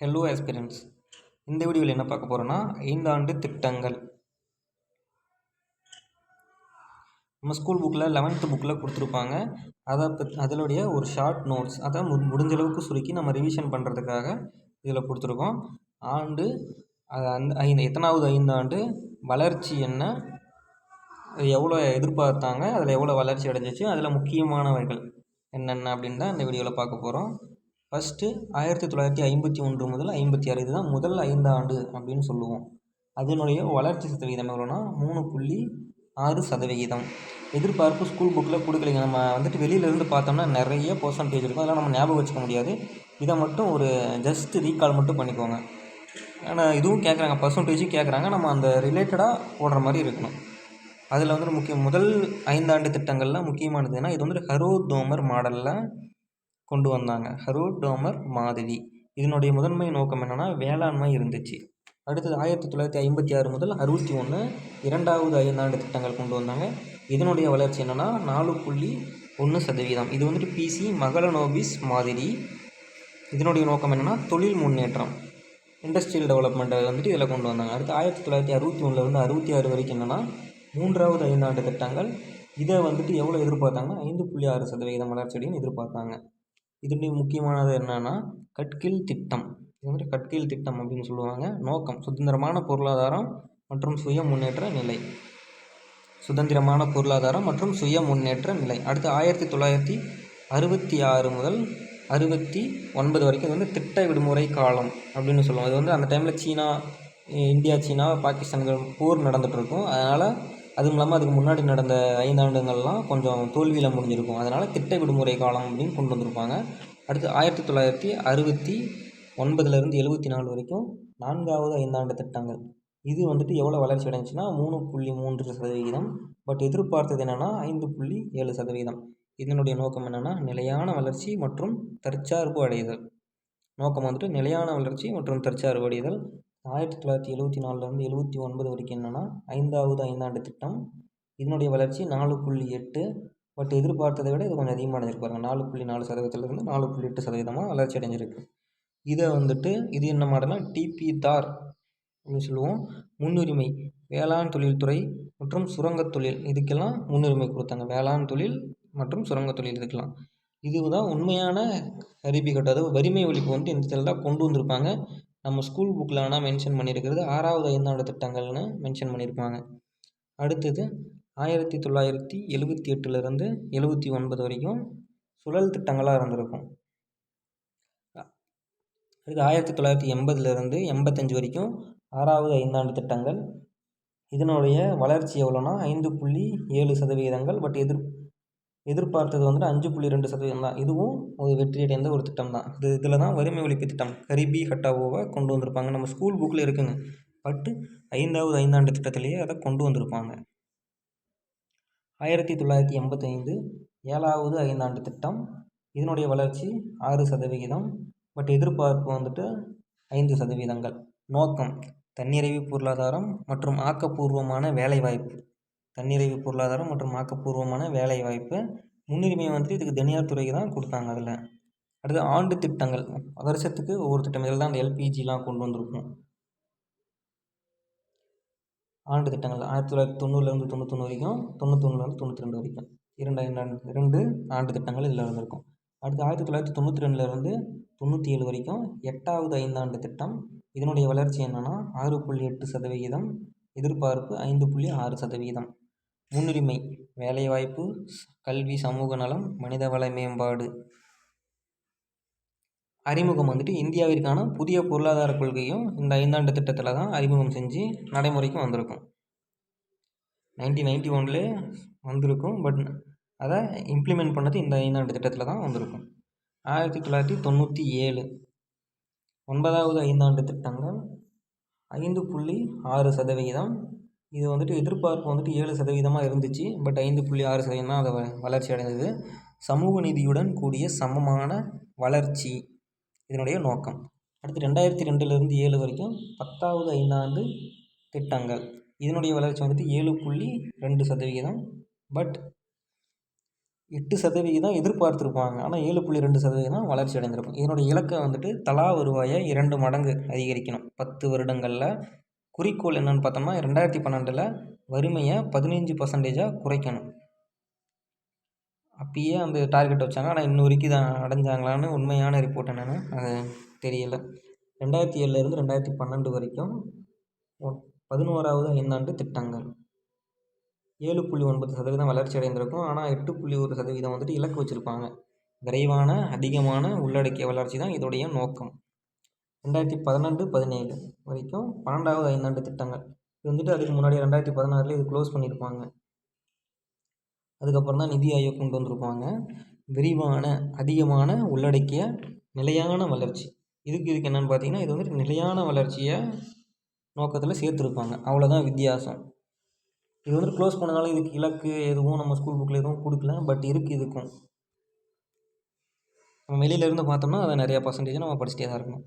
Hello aspirants இந்த வீடியோவில் என்ன பார்க்க போகிறோன்னா ஐந்தாண்டு திட்டங்கள். நம்ம ஸ்கூல் புக்கில் லெவன்த்து புக்கில் கொடுத்துருப்பாங்க. அதை பத் அதனுடைய ஒரு ஷார்ட் நோட்ஸ் அதை மு முடிஞ்ச அளவுக்கு சுருக்கி நம்ம ரிவிஷன் பண்ணுறதுக்காக இதில் கொடுத்துருக்கோம். ஆண்டு அது அந்த ஐந்து எத்தனாவது ஐந்தாண்டு வளர்ச்சி என்ன எவ்வளோ எதிர்பார்த்தாங்க அதில் எவ்வளோ வளர்ச்சி அடைஞ்சிச்சு அதில் முக்கியமானவைகள் என்னென்ன அப்படின்னு தான் இந்த வீடியோவில் பார்க்க போகிறோம் ஃபஸ்ட்டு ஆயிரத்தி தொள்ளாயிரத்தி ஐம்பத்தி ஒன்று முதல் ஐம்பத்தி ஆறு இதுதான் முதல் ஐந்தாண்டு அப்படின்னு சொல்லுவோம். அதனுடைய வளர்ச்சி சதவீதம் எவ்வளோன்னா மூணு புள்ளி ஆறு சதவிகிதம். எதிர்பார்ப்பு ஸ்கூல் புக்கில் கொடுக்கலைங்க. நம்ம வந்துட்டு வெளியிலேருந்து பார்த்தோம்னா நிறைய பர்சன்டேஜ் இருக்கும். அதெல்லாம் நம்ம ஞாபகம் வச்சுக்க முடியாது. இதை மட்டும் ஒரு ஜஸ்ட் ரீகால் மட்டும் பண்ணிக்கோங்க. ஆனால் இதுவும் கேட்குறாங்க பர்சன்டேஜும் கேட்குறாங்க நம்ம அந்த ரிலேட்டடாக போடுற மாதிரி இருக்கணும். அதில் வந்து முக்கிய முதல் ஐந்தாண்டு திட்டங்களில் முக்கியமானதுன்னா இது வந்து ஹரோதோமர் மாடலில் கொண்டு வந்தாங்க. ஹரோடோமர் மாதிரி. இதனுடைய முதன்மை நோக்கம் என்னென்னா வேளாண்மை இருந்துச்சு. அடுத்தது ஆயிரத்தி தொள்ளாயிரத்தி ஐம்பத்தி ஆறு முதல் அறுபத்தி ஒன்று இரண்டாவது ஐந்தாண்டு திட்டங்கள் கொண்டு வந்தாங்க. இதனுடைய வளர்ச்சி என்னென்னா நாலு புள்ளி ஒன்று சதவீதம். இது வந்துட்டு பிசி மகளனோபிஸ் மாதிரி. இதனுடைய நோக்கம் என்னென்னா தொழில் முன்னேற்றம். இண்டஸ்ட்ரியல் டெவலப்மெண்ட்டை வந்துட்டு இதில் கொண்டு வந்தாங்க. அடுத்து ஆயிரத்தி தொள்ளாயிரத்தி அறுபத்தி ஒன்றுலேருந்து அறுபத்தி ஆறு வரைக்கும் என்னென்னா மூன்றாவது ஐந்தாண்டு திட்டங்கள். இதை வந்துட்டு எவ்வளோ எதிர்பார்த்தாங்கன்னா ஐந்து புள்ளி ஆறு சதவீதம் வளர்ச்சியடையும் எதிர்பார்த்தாங்க. இதனுடைய முக்கியமானது என்னென்னா கட்கில் திட்டம். இது வந்துட்டு கட்கில் திட்டம் அப்படின்னு சொல்லுவாங்க. நோக்கம் சுதந்திரமான பொருளாதாரம் மற்றும் சுய முன்னேற்ற நிலை. சுதந்திரமான பொருளாதாரம் மற்றும் சுய முன்னேற்ற நிலை. அடுத்து ஆயிரத்தி தொள்ளாயிரத்தி அறுபத்தி ஆறு முதல் அறுபத்தி ஒன்பது வரைக்கும் இது வந்து திட்ட விடுமுறை காலம் அப்படின்னு சொல்லுவோம் இது வந்து அந்த டைமில் சீனா இந்தியா சீனா பாகிஸ்தான்கள் போர் நடந்துகிட்ருக்கும் அதனால் அதுவும் இல்லாமல் அதுக்கு முன்னாடி நடந்த ஐந்தாண்டுங்கள்லாம் கொஞ்சம் தோல்வியில் முடிஞ்சிருக்கும். அதனால் திட்ட விடுமுறை காலம் அப்படின்னு கொண்டு வந்திருப்பாங்க. அடுத்து ஆயிரத்தி தொள்ளாயிரத்தி அறுபத்தி ஒன்பதுலேருந்து எழுபத்தி நாலு வரைக்கும் நான்காவது ஐந்தாண்டு திட்டங்கள். இது வந்துட்டு எவ்வளோ வளர்ச்சி அடைஞ்சின்னா மூணு புள்ளி மூன்று சதவிகிதம். பட் எதிர்பார்த்தது என்னென்னா ஐந்து புள்ளி ஏழு சதவீதம் இதனுடைய நோக்கம் என்னென்னா நிலையான வளர்ச்சி மற்றும் தற்சார்பு அடைதல். நோக்கம் வந்துட்டு நிலையான வளர்ச்சி மற்றும் தற்சார்பு அடைதல். ஆயிரத்தி தொள்ளாயிரத்தி எழுபத்தி நாலுலேருந்து எழுபத்தி ஒன்பது வரைக்கும் என்னென்னா ஐந்தாவது ஐந்தாண்டு திட்டம். இதனுடைய வளர்ச்சி நாலு புள்ளி எட்டு. பட் எதிர்பார்த்ததை விட இது கொஞ்சம் அதிகமாக அடைஞ்சிருப்பாங்க நாலு புள்ளி நாலு சதவீதத்துலேருந்து நாலு புள்ளி எட்டு சதவீதமாக வளர்ச்சி அடைஞ்சிருக்கு. இதை வந்துட்டு இது என்ன மாடல்னா டிபி தார் அப்படின்னு சொல்லுவோம். முன்னுரிமை வேளாண் தொழில்துறை மற்றும் சுரங்கத் தொழில். இதுக்கெல்லாம் முன்னுரிமை கொடுத்தாங்க. வேளாண் தொழில் மற்றும் சுரங்கத் தொழில் இதுக்கெல்லாம். இதுதான் உண்மையான அறிவிக்கட்டும் அதாவது வறுமை ஒழிப்பு வந்து இந்த தான் கொண்டு வந்திருப்பாங்க. நம்ம ஸ்கூல் புக்கில் ஆனால் மென்ஷன் பண்ணியிருக்கிறது ஆறாவது ஐந்தாண்டு திட்டங்கள்னு மென்ஷன் பண்ணியிருப்பாங்க அடுத்தது ஆயிரத்தி தொள்ளாயிரத்தி எழுபத்தி எட்டுலேருந்து எழுபத்தி ஒன்பது வரைக்கும் சுழல் திட்டங்களாக இருந்திருக்கும். அடுத்து ஆயிரத்தி தொள்ளாயிரத்தி எண்பதுலேருந்து எண்பத்தஞ்சு வரைக்கும் ஆறாவது ஐந்தாண்டு திட்டங்கள். இதனுடைய வளர்ச்சி எவ்வளோனா ஐந்து புள்ளி ஏழு சதவிகிதங்கள் பட் எதிர் எதிர்பார்த்தது வந்துட்டு அஞ்சு புள்ளி ரெண்டு சதவீதம் தான். இதுவும் ஒரு வெற்றியடைந்த ஒரு திட்டம் தான். இது இதில் தான் வறுமை ஒழிப்பு திட்டம் கரிபி ஹட்டாவோவை கொண்டு வந்திருப்பாங்க. நம்ம ஸ்கூல் புக்கில் இருக்குங்க. பட்டு ஐந்தாவது ஐந்தாண்டு திட்டத்திலேயே அதை கொண்டு வந்திருப்பாங்க. ஆயிரத்தி தொள்ளாயிரத்தி எண்பத்தைந்து ஏழாவது ஐந்தாண்டு திட்டம். இதனுடைய வளர்ச்சி ஆறு சதவிகிதம். பட் எதிர்பார்ப்பு வந்துட்டு ஐந்து சதவீதங்கள். நோக்கம் தன்னிறைவு பொருளாதாரம் மற்றும் ஆக்கப்பூர்வமான வேலைவாய்ப்பு. தன்னிறைவு பொருளாதாரம் மற்றும் ஆக்கப்பூர்வமான வேலை வாய்ப்பு முன்னுரிமை வந்துட்டு இதுக்கு தனியார் துறைக்கு தான் கொடுத்தாங்க அதில். அடுத்து ஆண்டு திட்டங்கள். வருஷத்துக்கு ஒவ்வொரு திட்டம் இதில் தான் அந்த எல்பிஜிலாம் கொண்டு வந்திருக்கும். ஆண்டு திட்டங்கள். ஆயிரத்தி தொள்ளாயிரத்தி தொண்ணூறுலேருந்து தொண்ணூத்தொன்று வரைக்கும் தொண்ணூத்தொன்னுலேருந்து தொண்ணூற்றி ரெண்டு வரைக்கும். இரண்டு ரெண்டு ஆண்டு திட்டங்கள் இதில் இருந்திருக்கும் அடுத்து ஆயிரத்தி தொள்ளாயிரத்தி தொண்ணூற்றி ரெண்டுலேருந்து தொண்ணூற்றி ஏழு வரைக்கும் எட்டாவது ஐந்தாண்டு திட்டம். இதனுடைய வளர்ச்சி என்னென்னா ஆறு புள்ளி எட்டு சதவிகிதம். எதிர்பார்ப்பு ஐந்து புள்ளி ஆறு சதவீதம் முன்னுரிமை வேலைவாய்ப்பு கல்வி சமூக நலம் மனிதவள மேம்பாடு. அறிமுகம் வந்துட்டு இந்தியாவிற்கான புதிய பொருளாதார கொள்கையும் இந்த ஐந்தாண்டு திட்டத்தில் தான் அறிமுகம் செஞ்சு நடைமுறைக்கு வந்திருக்கும். நைன்டீன் நைன்டி ஒன்லே வந்திருக்கும் பட் அதை இம்ப்ளிமெண்ட் பண்ணது இந்த ஐந்தாண்டு திட்டத்தில் தான் வந்திருக்கும். ஆயிரத்தி தொள்ளாயிரத்தி தொண்ணூற்றி ஏழு. ஒன்பதாவது ஐந்தாண்டு திட்டங்கள் ஐந்து புள்ளி ஆறு சதவிகிதம் இது வந்துட்டு எதிர்பார்ப்பு வந்துட்டு ஏழு சதவீதமாக இருந்துச்சு. பட் ஐந்து புள்ளி ஆறு சதவீதம் தான் அதை வளர்ச்சி அடைந்தது. சமூக நீதியுடன் கூடிய சமமான வளர்ச்சி. இதனுடைய நோக்கம். அடுத்து ரெண்டாயிரத்தி ரெண்டுலேருந்து ஏழு வரைக்கும் பத்தாவது ஐந்தாண்டு திட்டங்கள். இதனுடைய வளர்ச்சி வந்துட்டு ஏழு புள்ளி ரெண்டு சதவிகிதம் பட் எட்டு சதவிகிதம் எதிர்பார்த்துருப்பாங்க. ஆனால் ஏழு புள்ளி ரெண்டு சதவீதம் வளர்ச்சி அடைந்திருக்கும். இதனுடைய இலக்கை வந்துட்டு தலா வருவாயை இரண்டு மடங்கு அதிகரிக்கணும். பத்து வருடங்களில் குறிக்கோள் என்னென்னு பார்த்தோம்னா ரெண்டாயிரத்தி பன்னெண்டில் வறுமையை பதினஞ்சு பர்சன்டேஜாக குறைக்கணும். அப்பயே அந்த டார்கெட் வச்சாங்க. ஆனால் இன்ன வரைக்கும் இதை அடைஞ்சாங்களான்னு உண்மையான ரிப்போர்ட் என்னென்னு அது தெரியல. ரெண்டாயிரத்தி ஏழுலேருந்து ரெண்டாயிரத்தி பன்னெண்டு வரைக்கும் பதினோராவது ஐந்தாண்டு திட்டங்கள். ஏழு புள்ளி ஒன்பது சதவீதம் வளர்ச்சி அடைந்திருக்கும். ஆனால் எட்டு புள்ளி ஒரு சதவீதம் வந்துட்டு இலக்கு வச்சுருப்பாங்க. விரைவான அதிகமான உள்ளடக்கிய வளர்ச்சி தான் இதோடைய நோக்கம். ரெண்டாயிரத்தி பதினெண்டு பதினேழு வரைக்கும் பன்னெண்டாவது ஐந்தாண்டு திட்டங்கள். இது வந்துட்டு அதுக்கு முன்னாடி ரெண்டாயிரத்தி பதினாறில் இது க்ளோஸ் பண்ணியிருப்பாங்க. அதுக்கப்புறம் தான் நிதி ஆயோக் கொண்டு வந்திருப்பாங்க. விரிவான அதிகமான உள்ளடக்கிய நிலையான வளர்ச்சி. இதுக்கு இதுக்கு என்னென்னு பார்த்தீங்கன்னா இது வந்துட்டு நிலையான வளர்ச்சியை நோக்கத்தில் சேர்த்துருப்பாங்க. அவ்வளோதான் வித்தியாசம். இது வந்து க்ளோஸ் பண்ணனால இதுக்கு இலக்கு எதுவும் நம்ம ஸ்கூல் புக்கில் எதுவும் கொடுக்கல பட் இருக்குது இதுக்கும். நம்ம வெளியிலேருந்து பார்த்தோம்னா அதை நிறையா பர்சன்டேஜ் நம்ம படிச்சுட்டே தான் இருக்கணும்.